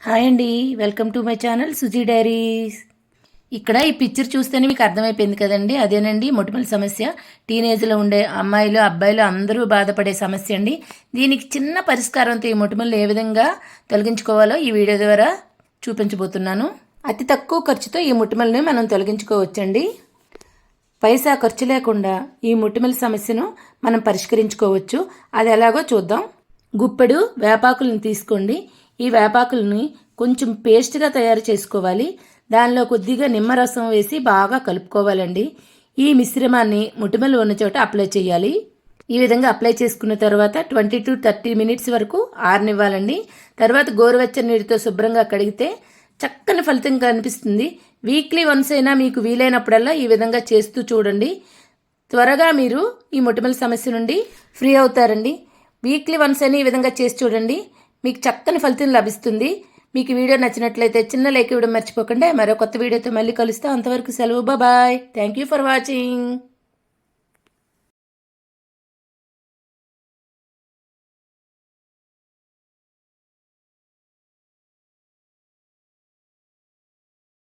Hi అండి welcome to my channel Suji diaries. ఇక్కడ ఈ పిక్చర్ చూస్తేనే మీకు అర్థమైపోయింది కదండి అదేనండి మొటిమల సమస్య. టీనేజ్లో ఉండే అమ్మాయిలు అబ్బాయిలు అందరూ బాధపడే సమస్య అండి. దీనికి చిన్న పరిష్కారంతో ఈ మొటిమలు ఏ విధంగా తొలగించుకోవాలో ఈ వీడియో ద్వారా చూపించబోతున్నాను. అతి తక్కువ ఖర్చుతో ఈ మొటిమల్ని మనం తొలగించుకోవచ్చండి. పైసా ఖర్చు లేకుండా ఈ మొటిమల సమస్యను మనం పరిష్కరించుకోవచ్చు. అది ఎలాగో చూద్దాం. గుప్పెడు వేపాకులను తీసుకోండి. ఈ వేపాకులని కొంచెం పేస్ట్గా తయారు చేసుకోవాలి. దానిలో కొద్దిగా నిమ్మరసం వేసి బాగా కలుపుకోవాలండి. ఈ మిశ్రమాన్ని ముటిమలు ఉన్న చోట అప్లై చేయాలి. ఈ విధంగా అప్లై చేసుకున్న తర్వాత ట్వంటీ టు థర్టీ మినిట్స్ వరకు ఆరనివ్వాలండి. తర్వాత గోరువెచ్చని నీటితో శుభ్రంగా కడిగితే చక్కని ఫలితం కనిపిస్తుంది. వీక్లీ వన్స్ అయినా మీకు వీలైనప్పుడల్లా ఈ విధంగా చేస్తూ చూడండి. త్వరగా మీరు ఈ మొటిమల సమస్య నుండి ఫ్రీ అవుతారండి. వీక్లీ వన్స్ అయినా ఈ విధంగా చేసి చూడండి. మీకు చక్కని ఫలితం లభిస్తుంది. మీకు వీడియో నచ్చినట్లయితే చిన్న లైక్ ఇవ్వడం మర్చిపోకండి. మరో కొత్త వీడియోతో మళ్ళీ కలుస్తా. అంతవరకు సెలవు. Bye thank you for watching